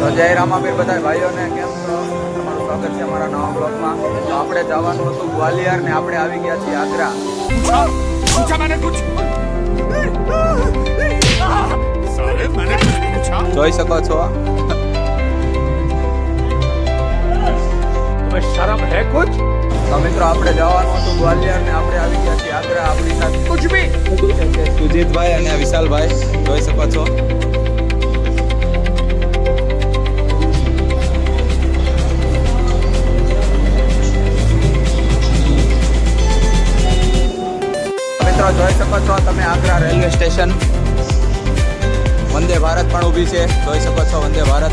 તો જય રામાબીર બધા ભાઈઓને કેમ છો? તમારું સ્વાગત છે અમારા નવા બ્લોગમાં. તો આપણે જવાનું હતું ગ્વાલિયર ને આપણે આવી ગયા છીએ આગ્રા. જોઈ શકો છો. શરમ હે કુછ? તો મિત્રો આપણે જવાનું હતું ગ્વાલિયર ને આપણે આવી ગયા છીએ આગ્રા આપણી સાથે. કુછ ભી? સુજીતભાઈ અને વિશાલભાઈ જોઈ શકો છો. મિત્રો જોઈ શકો છો. તમે આગ્રા રેલવે સ્ટેશન. વંદે ભારત પણ ઊભી છે. જોઈ શકો છો વંદે ભારત.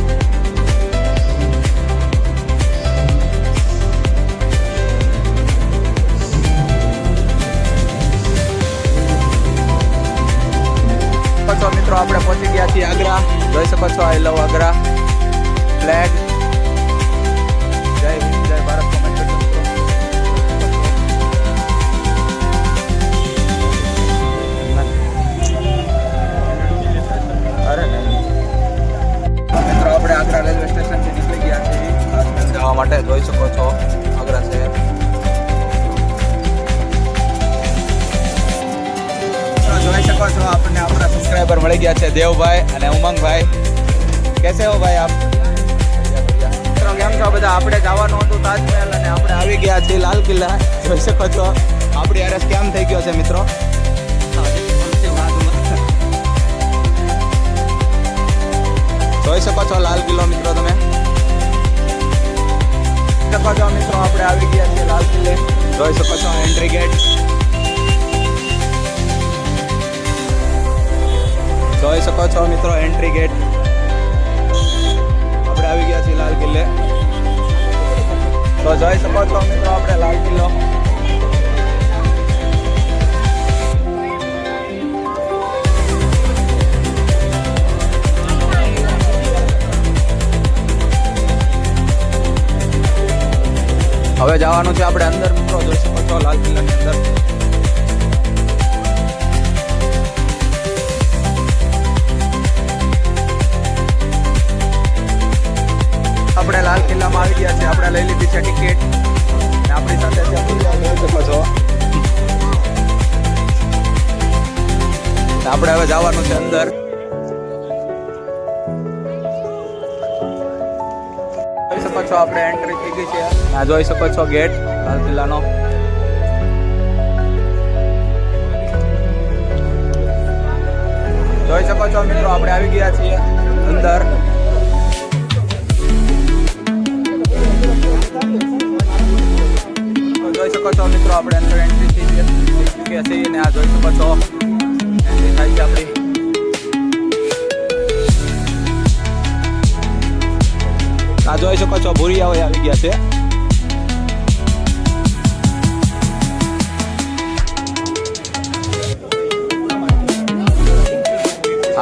મિત્રો, આપણે પહોંચી ગયા છીએ આગ્રા. જોઈ શકો છો આઈ લવ આગ્રા. ફ્લેગ જવા માટે જોઈ શકો છો. આગ્રા શહેર. જોઈ શકો છો, આપણને આપણા સબસ્ક્રાઈબર મળી ગયા છે દેવભાઈ અને ઉમંગભાઈ. કેસે હો ભાઈ આપ? કેમ છો? બધા આપણે જવાનું હતું તાજમહેલ અને આપણે આવી ગયા છીએ લાલ કિલ્લા. જોઈ શકો છો, આપણી યારે કેમ થઈ ગયો છે, મિત્રો. જોઈ શકો છો લાલ કિલ્લો, મિત્રો, તમે. શકો છો મિત્રો, આપણે આવી ગયા છીએ લાલ કિલ્લે. જોઈ શકો છો એન્ટ્રી ગેટ જોઈ શકો છો મિત્રો એન્ટ્રી ગેટ આપણે આવી ગયા છીએ લાલ કિલ્લે. તો જોઈ શકો છો મિત્રો, આપણે લાલ કિલ્લો. હવે જવાનું છે આપણે અંદર. મિત્રો જોઈ શકો છો લાલ કિલ્લાની અંદર. શકો છો, આપણે એન્ટ્રી થઈ ગઈ છે. આ જોઈ શકો છો ગેટ લાલ કિલ્લાનો. જોઈ શકો છો મિત્રો, આપણે આવી ગયા છીએ અંદર. જોઈ શકો છો મિત્રો, આપણે અંદર એન્ટ્રી થઈ છે ચૂક્યા છીએ અને આ જોઈ શકો છો. એન્ટ્રી થાય છે આપણી. જોઈ શકો છો, ભૂરિયાઓ આવી ગયા છે.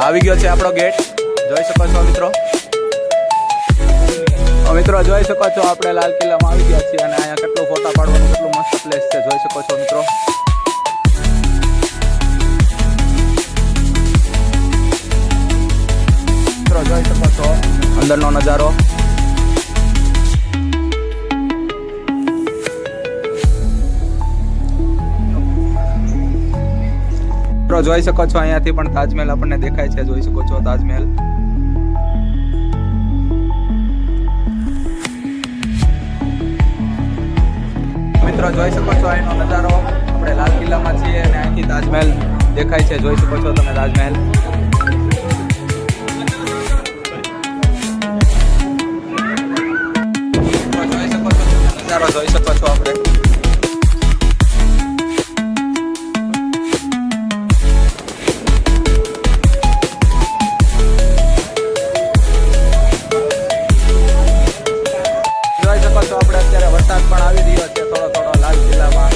આવી ગયો છે આપણો ગેટ. જોઈ શકો છો, મિત્રો. મિત્રો, જોઈ શકો છો, આપણે લાલ કિલ્લામાં આવી ગયા છીએ અને અહીંયા કેટલું ફોટા પાડવાનું, કેટલું મસ્ત પ્લેસ છે, જોઈ શકો છો, મિત્રો. મિત્રો, જોઈ શકો છો, અંદરનો નજારો. મિત્રો જોઈ શકો છો, અહીંયાથી પણ તાજમહેલ આપણને દેખાય છે. જોઈ શકો છો તાજમહેલ. મિત્રો, જોઈ શકો છો અહીંનો નજારો. આપણે લાલ કિલ્લામાં છીએ અને અહીંથી તાજમહેલ દેખાય છે. જોઈ શકો છો તમે તાજમહેલ. આવી રહ્યો છે, થોડો થોડો, લાલ કિલ્લામાં.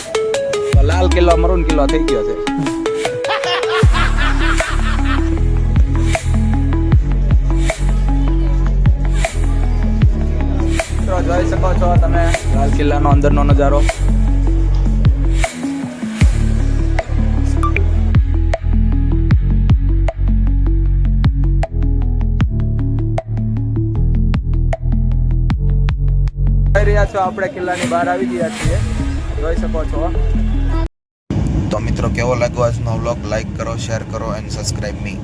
તો લાલ કિલ્લો મરૂન કિલ્લો થઈ ગયો છે. જોઈ શકો છો તમે લાલ કિલ્લાનો અંદરનો નજારો. રહ્યા છો, આપણે કિલ્લાની બહાર આવી ગયા છીએ. જોઈ શકો છો. તો મિત્રો, કેવો લાગ્યો આજનો વ્લોગ લાઈક કરો શેર કરો એન્ડ સબસ્ક્રાઇબ મી